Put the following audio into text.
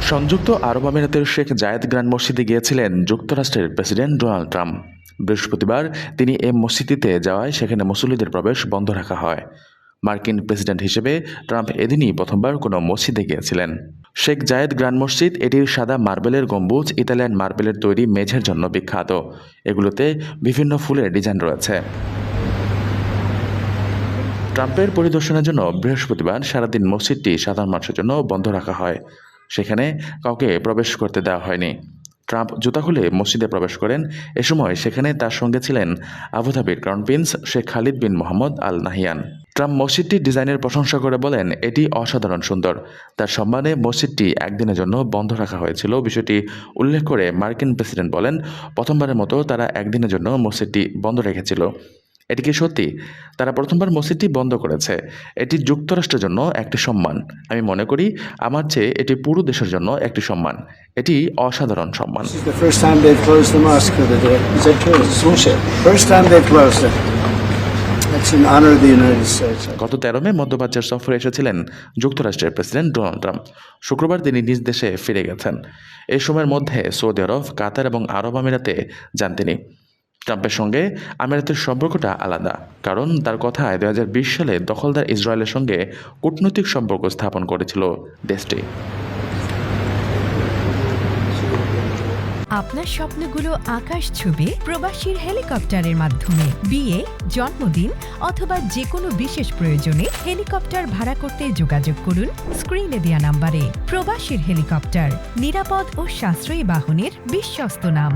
সংযুক্ত আরব আমিরাতের শেখ জায়েদ গ্র্যান্ড মসজিদে গিয়েছিলেন যুক্তরাষ্ট্রের প্রেসিডেন্ট ডোনাল্ড ট্রাম্প। বৃহস্পতিবার তিনি এ মসজিদটিতে যাওয়ায় সেখানে মুসল্লিদের প্রবেশ বন্ধ রাখা হয়। মার্কিন প্রেসিডেন্ট হিসেবে ট্রাম্প এদিনই প্রথমবার কোনো মসজিদে গিয়েছিলেন। শেখ জায়েদ গ্র্যান্ড মসজিদ এটির সাদা মার্বেলের গম্বুজ, ইতালিয়ান মার্বেলের তৈরি মেঝের জন্য বিখ্যাত। এগুলোতে বিভিন্ন ফুলের ডিজাইন রয়েছে। ট্রাম্পের পরিদর্শনের জন্য বৃহস্পতিবার সারাদিন মসজিদটি সাধারণ মানুষের জন্য বন্ধ রাখা হয়। সেখানে কাউকে প্রবেশ করতে দেওয়া হয়নি। ট্রাম্প জুতা খুলে মসজিদে প্রবেশ করেন। এ সময় সেখানে তার সঙ্গে ছিলেন আবুধাবির crown prince Sheikh Khalid bin Mohammed Al Nahyan. Trump মসজিদটির ডিজাইনের প্রশংসা করে বলেন, এটি অসাধারণ সুন্দর। তার সম্মানে মসজিদটি একদিনের জন্য বন্ধ রাখা হয়েছিল। বিষয়টি উল্লেখ করে মার্কিন প্রেসিডেন্ট বলেন, প্রথমবারের মতো তারা একদিনের জন্য মসজিদটি বন্ধ রেখেছিল। এটি কি সত্যি? তারা প্রথমবার মসজিদটি বন্ধ করেছে। এটি যুক্তরাষ্ট্রের জন্য একটি সম্মান। আমি মনে করি আমার চেয়ে এটি পুরো দেশের জন্য একটি সম্মান। এটি অসাধারণ সম্মান. গত তেরো মে মধ্যপ্রাচ্যের সফরে এসেছিলেন যুক্তরাষ্ট্রের প্রেসিডেন্ট ডোনাল্ড ট্রাম্প। শুক্রবার তিনি নিজ দেশে ফিরে গেছেন। এই সময়ের মধ্যে সৌদি আরব কাতার এবং আরব আমিরাতে যান তিনি। ট্রাম্পের সঙ্গে আমিরাতের সম্পর্কটা আলাদা। কারণ তার কথায় দুহাজার বিশ সালে দখলদার ইসরায়েলের সঙ্গে কূটনৈতিক সম্পর্ক স্থাপন করেছিল দেশটি। আপনার স্বপ্নগুলো আকাশ ছুবে প্রবাসীর হেলিকপ্টারের মাধ্যমে। বিয়ে, জন্মদিন অথবা যে কোনো বিশেষ প্রয়োজনে হেলিকপ্টার ভাড়া করতে যোগাযোগ করুন স্ক্রিনে দেওয়া নাম্বারে। প্রবাসীর হেলিকপ্টার, নিরাপদ ও সাশ্রয়ী বাহনের বিশ্বস্ত নাম।